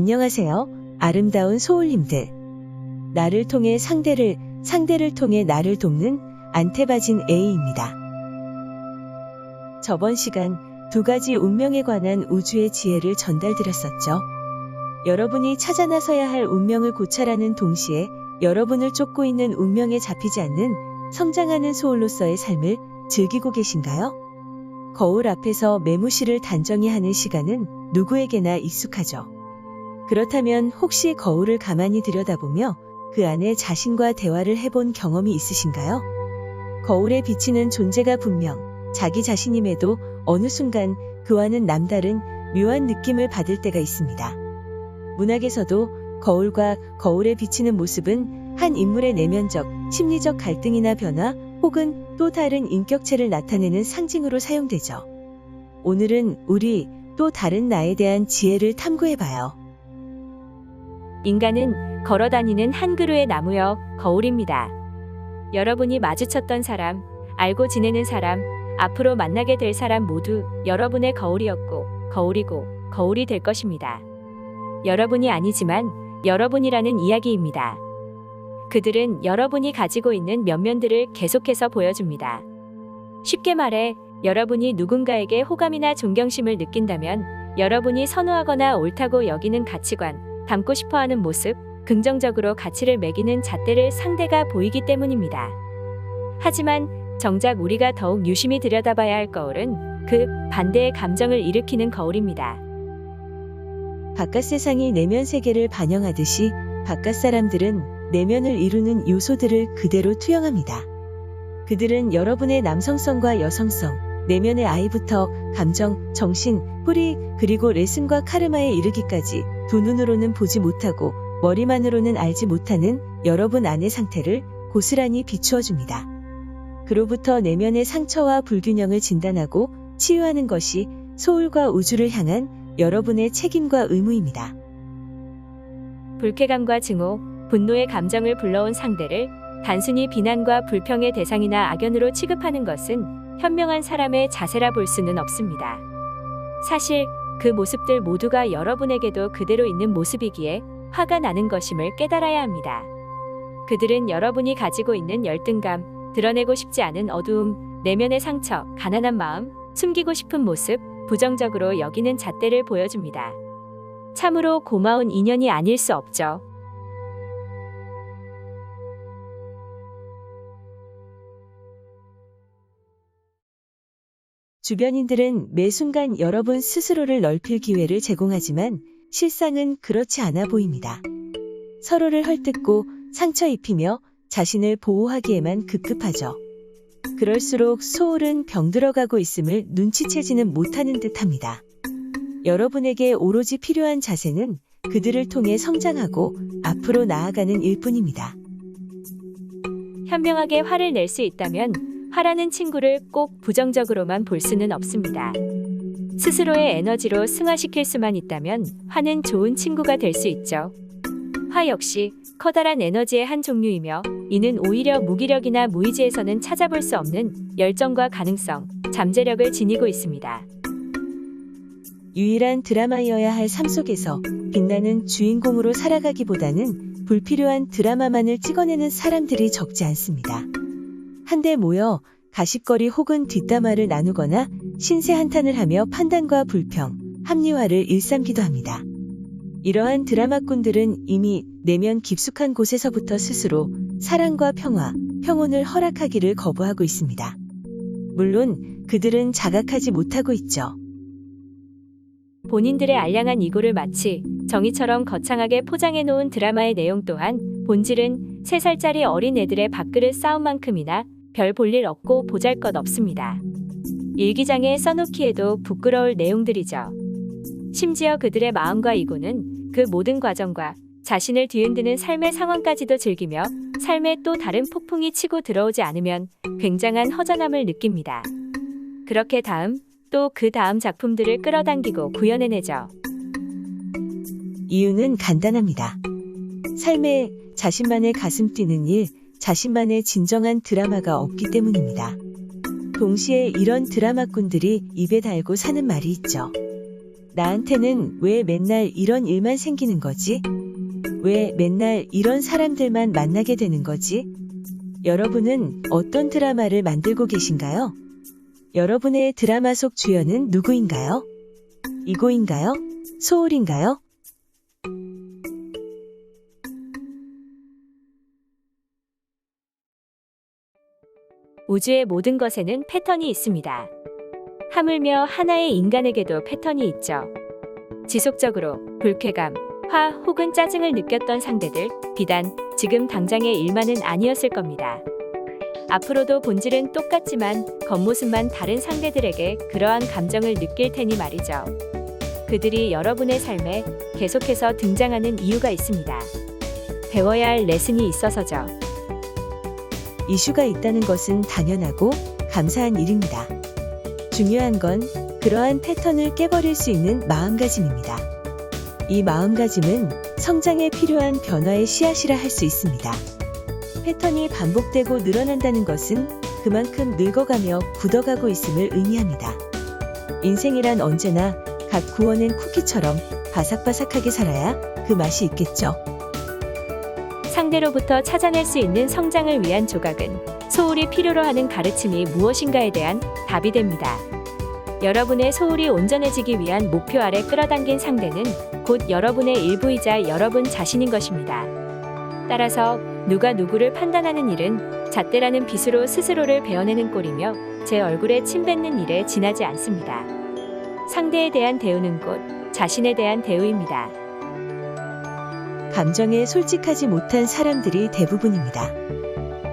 안녕하세요. 아름다운 소울님들. 나를 통해 상대를, 상대를 통해 나를 돕는 안테바진 A입니다. 저번 시간 두 가지 운명에 관한 우주의 지혜를 전달드렸었죠. 여러분이 찾아 나서야 할 운명을 고찰하는 동시에 여러분을 쫓고 있는 운명에 잡히지 않는 성장하는 소울로서의 삶을 즐기고 계신가요? 거울 앞에서 매무시를 단정히 하는 시간은 누구에게나 익숙하죠. 그렇다면 혹시 거울을 가만히 들여다보며 그 안에 자신과 대화를 해본 경험이 있으신가요? 거울에 비치는 존재가 분명 자기 자신임에도 어느 순간 그와는 남다른 묘한 느낌을 받을 때가 있습니다. 문학에서도 거울과 거울에 비치는 모습은 한 인물의 내면적, 심리적 갈등이나 변화 혹은 또 다른 인격체를 나타내는 상징으로 사용되죠. 오늘은 우리 또 다른 나에 대한 지혜를 탐구해봐요. 인간은 걸어다니는 한 그루의 나무여 거울입니다. 여러분이 마주쳤던 사람, 알고 지내는 사람, 앞으로 만나게 될 사람 모두 여러분의 거울이었고, 거울이고, 거울이 될 것입니다. 여러분이 아니지만 여러분이라는 이야기입니다. 그들은 여러분이 가지고 있는 면면들을 계속해서 보여줍니다. 쉽게 말해, 여러분이 누군가에게 호감이나 존경심을 느낀다면 여러분이 선호하거나 옳다고 여기는 가치관, 담고 싶어 하는 모습, 긍정적으로 가치를 매기는 잣대를 상대가 보이기 때문입니다. 하지만 정작 우리가 더욱 유심히 들여다봐야 할 거울은 그 반대의 감정을 일으키는 거울입니다. 바깥 세상이 내면 세계를 반영하듯이 바깥 사람들은 내면을 이루는 요소들을 그대로 투영합니다. 그들은 여러분의 남성성과 여성성, 내면의 아이부터 감정, 정신, 뿌리, 그리고 레슨과 카르마에 이르기까지 두 눈으로는 보지 못하고 머리만으로는 알지 못하는 여러분 안의 상태를 고스란히 비추어 줍니다. 그로부터 내면의 상처와 불균형을 진단하고 치유하는 것이 소울과 우주를 향한 여러분의 책임과 의무입니다. 불쾌감과 증오, 분노의 감정을 불러온 상대를 단순히 비난과 불평의 대상이나 악연으로 취급하는 것은 현명한 사람의 자세라 볼 수는 없습니다. 사실 그 모습들 모두가 여러분에게도 그대로 있는 모습이기에 화가 나는 것임을 깨달아야 합니다. 그들은 여러분이 가지고 있는 열등감, 드러내고 싶지 않은 어두움, 내면의 상처, 가난한 마음, 숨기고 싶은 모습, 부정적으로 여기는 잣대를 보여줍니다. 참으로 고마운 인연이 아닐 수 없죠. 주변인들은 매 순간 여러분 스스로를 넓힐 기회를 제공하지만 실상은 그렇지 않아 보입니다. 서로를 헐뜯고 상처 입히며 자신을 보호하기에만 급급하죠. 그럴수록 소울은 병들어가고 있음을 눈치채지는 못하는 듯 합니다. 여러분에게 오로지 필요한 자세는 그들을 통해 성장하고 앞으로 나아가는 일뿐입니다. 현명하게 화를 낼 수 있다면 화라는 친구를 꼭 부정적으로만 볼 수는 없습니다. 스스로의 에너지로 승화시킬 수만 있다면 화는 좋은 친구가 될 수 있죠. 화 역시 커다란 에너지의 한 종류이며 이는 오히려 무기력이나 무의지에서는 찾아볼 수 없는 열정과 가능성, 잠재력을 지니고 있습니다. 유일한 드라마여야 할 삶 속에서 빛나는 주인공으로 살아가기보다는 불필요한 드라마만을 찍어내는 사람들이 적지 않습니다. 한데 모여 가십거리 혹은 뒷담화를 나누거나 신세 한탄을 하며 판단과 불평, 합리화를 일삼기도 합니다. 이러한 드라마꾼들은 이미 내면 깊숙한 곳에서부터 스스로 사랑과 평화, 평온을 허락하기를 거부하고 있습니다. 물론 그들은 자각하지 못하고 있죠. 본인들의 알량한 이고를 마치 정의처럼 거창하게 포장해 놓은 드라마의 내용 또한 본질은 3살짜리 어린 애들의 밥그릇 싸움만큼이나 별 볼 일 없고 보잘 것 없습니다. 일기장에 써놓기에도 부끄러울 내용들이죠. 심지어 그들의 마음과 이고는 그 모든 과정과 자신을 뒤흔드는 삶의 상황까지도 즐기며 삶에 또 다른 폭풍이 치고 들어오지 않으면 굉장한 허전함을 느낍니다. 그렇게 다음 또 그 다음 작품들을 끌어당기고 구현해내죠. 이유는 간단합니다. 삶에 자신만의 가슴 뛰는 일, 자신만의 진정한 드라마가 없기 때문입니다. 동시에 이런 드라마꾼들이 입에 달고 사는 말이 있죠. 나한테는 왜 맨날 이런 일만 생기는 거지? 왜 맨날 이런 사람들만 만나게 되는 거지? 여러분은 어떤 드라마를 만들고 계신가요? 여러분의 드라마 속 주연은 누구인가요? 이고인가요? 소울인가요? 우주의 모든 것에는 패턴이 있습니다. 하물며 하나의 인간에게도 패턴이 있죠. 지속적으로 불쾌감, 화 혹은 짜증을 느꼈던 상대들, 비단 지금 당장의 일만은 아니었을 겁니다. 앞으로도 본질은 똑같지만 겉모습만 다른 상대들에게 그러한 감정을 느낄 테니 말이죠. 그들이 여러분의 삶에 계속해서 등장하는 이유가 있습니다. 배워야 할 레슨이 있어서죠. 이슈가 있다는 것은 당연하고 감사한 일입니다. 중요한 건 그러한 패턴을 깨버릴 수 있는 마음가짐입니다. 이 마음가짐은 성장에 필요한 변화의 씨앗이라 할 수 있습니다. 패턴이 반복되고 늘어난다는 것은 그만큼 늙어가며 굳어가고 있음을 의미합니다. 인생이란 언제나 갓 구워낸 쿠키처럼 바삭바삭하게 살아야 그 맛이 있겠죠. 상대로부터 찾아낼 수 있는 성장을 위한 조각은 소울이 필요로 하는 가르침이 무엇인가에 대한 답이 됩니다. 여러분의 소울이 온전해지기 위한 목표 아래 끌어당긴 상대는 곧 여러분의 일부이자 여러분 자신인 것입니다. 따라서 누가 누구를 판단하는 일은 잣대라는 빗으로 스스로를 베어내는 꼴이며 제 얼굴에 침 뱉는 일에 지나지 않습니다. 상대에 대한 대우는 곧 자신에 대한 대우입니다. 감정에 솔직하지 못한 사람들이 대부분입니다.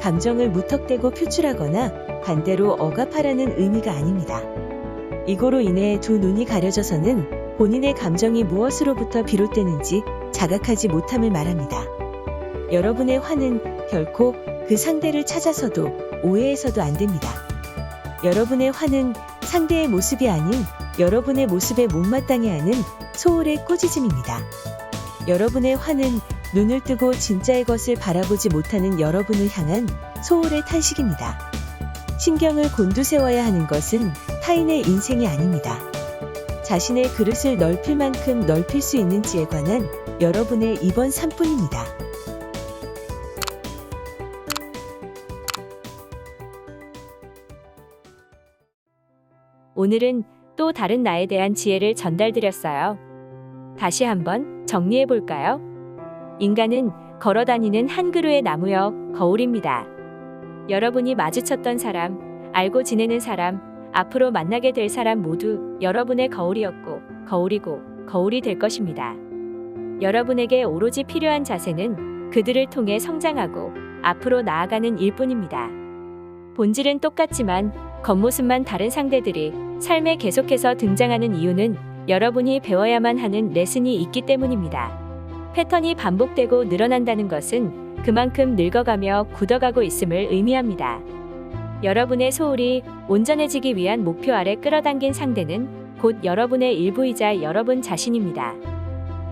감정을 무턱대고 표출하거나 반대로 억압하라는 의미가 아닙니다. 이거로 인해 두 눈이 가려져서는 본인의 감정이 무엇으로부터 비롯되는지 자각하지 못함을 말합니다. 여러분의 화는 결코 그 상대를 찾아서도 오해해서도 안 됩니다. 여러분의 화는 상대의 모습이 아닌 여러분의 모습에 못마땅해 하는 소울의 꼬지짐입니다. 여러분의 화는 눈을 뜨고 진짜의 것을 바라보지 못하는 여러분을 향한 소울의 탄식입니다. 신경을 곤두세워야 하는 것은 타인의 인생이 아닙니다. 자신의 그릇을 넓힐 만큼 넓힐 수 있는지에 관한 여러분의 이번 산뿐입니다. 오늘은 또 다른 나에 대한 지혜를 전달드렸어요. 다시 한번 정리해 볼까요? 인간은 걸어 다니는 한 그루의 나무여 거울입니다. 여러분이 마주쳤던 사람, 알고 지내는 사람, 앞으로 만나게 될 사람 모두 여러분의 거울이었고, 거울이고, 거울이 될 것입니다. 여러분에게 오로지 필요한 자세는 그들을 통해 성장하고 앞으로 나아가는 일뿐입니다. 본질은 똑같지만 겉모습만 다른 상대들이 삶에 계속해서 등장하는 이유는 여러분이 배워야만 하는 레슨이 있기 때문입니다. 패턴이 반복되고 늘어난다는 것은 그만큼 늙어가며 굳어가고 있음을 의미합니다. 여러분의 소울이 온전해지기 위한 목표 아래 끌어당긴 상대는 곧 여러분의 일부이자 여러분 자신입니다.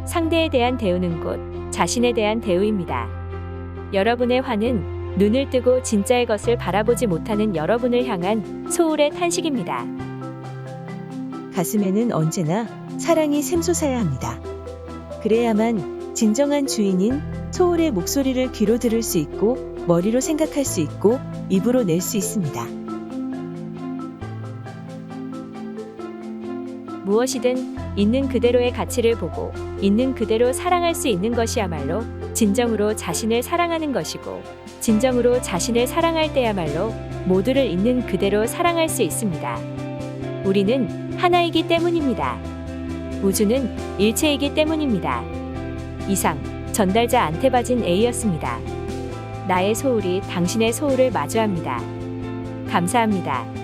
상대에 대한 대우는 곧 자신에 대한 대우입니다. 여러분의 화는 눈을 뜨고 진짜의 것을 바라보지 못하는 여러분을 향한 소울의 탄식입니다. 가슴에는 언제나 사랑이 샘솟아야 합니다. 그래야만 진정한 주인인 소울의 목소리를 귀로 들을 수 있고 머리로 생각할 수 있고 입으로 낼 수 있습니다. 무엇이든 있는 그대로의 가치를 보고 있는 그대로 사랑할 수 있는 것이야말로 진정으로 자신을 사랑하는 것이고 진정으로 자신을 사랑할 때야말로 모두를 있는 그대로 사랑할 수 있습니다. 우리는 하나이기 때문입니다. 우주는 일체이기 때문입니다. 이상 전달자 안테바진 A였습니다. 나의 소울이 당신의 소울을 마주합니다. 감사합니다.